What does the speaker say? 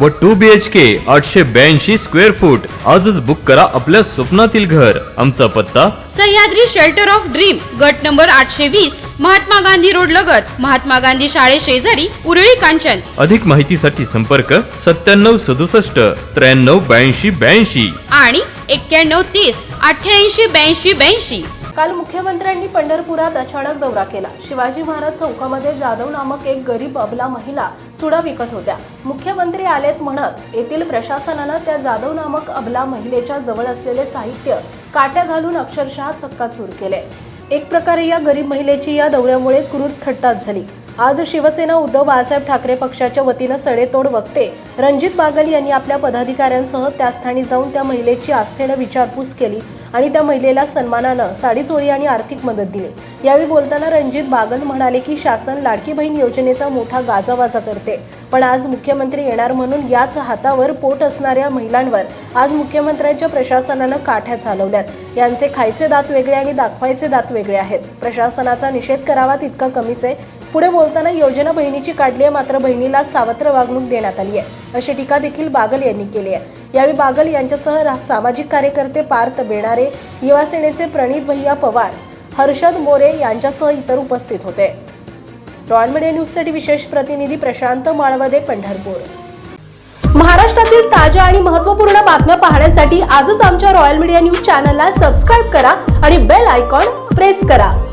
व to B H के आठशे ब्याऐंशी स्क्वेअर फूट आजच बुक करा आपल्या स्वप्नातील घर. आमचा पत्ता? सह्याद्री शेल्टर ऑफ ड्रीम गट नंबर आठशे वीस महात्मा गांधी रोड लगत महात्मा गांधी शाळे शेजारी उरळी कांचन. अधिक माहितीसाठी संपर्क सत्त्याण्णव सदुसष्ट त्र्याण्णव ब्याऐंशी ब्याऐंशी. आणि एक्क्याण्णव तीस अठ्ठ्याऐंशी ब्याऐंशी ब्याऐंशी. काल मुख्यमंत्र्यांनी पंढरपुरात अचानक दौरा केला. शिवाजी महाराज चौकामध्ये जाधव नामक एक गरीब अबला महिला चुडा विकत होत्या. मुख्यमंत्री आलेत म्हणत येथील प्रशासनानं त्या जाधव नामक अबला महिलेच्या जवळ असलेले साहित्य काट्या घालून अक्षरशः चक्काचूर केले. एक प्रकारे या गरीब महिलेची या दौऱ्यामुळे क्रूर थट्टाच झाली. आज शिवसेना उद्धव बाळासाहेब ठाकरे पक्षाच्या वतीनं सडेतोड वक्ते रणजित बागल यांनी आपल्या पदाधिकाऱ्यांसह त्या स्थानी जाऊन त्या महिलेची आस्थेनं विचारपूस केली. आणि त्या महिलेला सन्मानानं साडी चोळी आणि आर्थिक मदत दिली. यावेळी बोलताना रणजित बागल म्हणाले की शासन लाडकी बहीण योजनेचा मोठा गाजावाजा करते. पण आज मुख्यमंत्री येणार म्हणून याच हातावर पोट असणाऱ्या महिलांवर आज मुख्यमंत्र्यांच्या प्रशासनानं काठ्या चालवल्यात. यांचे खायचे दात वेगळे आणि दाखवायचे दात वेगळे आहेत. प्रशासनाचा निषेध करावा तितका कमीच आहे. पुढे बोलताना योजना बहिणीची काढली आहे मात्र बहिणीला सावत्र वागणूक देण्यात आली आहे. अशी टीका देखील बागल यांनी केली आहे. यावेळी बागल यांच्यासह रा- सामाजिक कार्यकर्ते पार्थ बेणारे युवा सेनेचे प्रणित भैया पवार हर्षद मोरे यांच्यासह इतर उपस्थित होते. रॉयल मीडिया न्यूजसाठी विशेष प्रतिनिधी प्रशांत माळवदे पंढरपूर. महाराष्ट्रातील ताज्या आणि महत्त्वपूर्ण बातम्या पाहण्यासाठी आजच आमच्या रॉयल मीडिया न्यूज चॅनलला सबस्क्राईब करा आणि बेल आयकॉन प्रेस करा.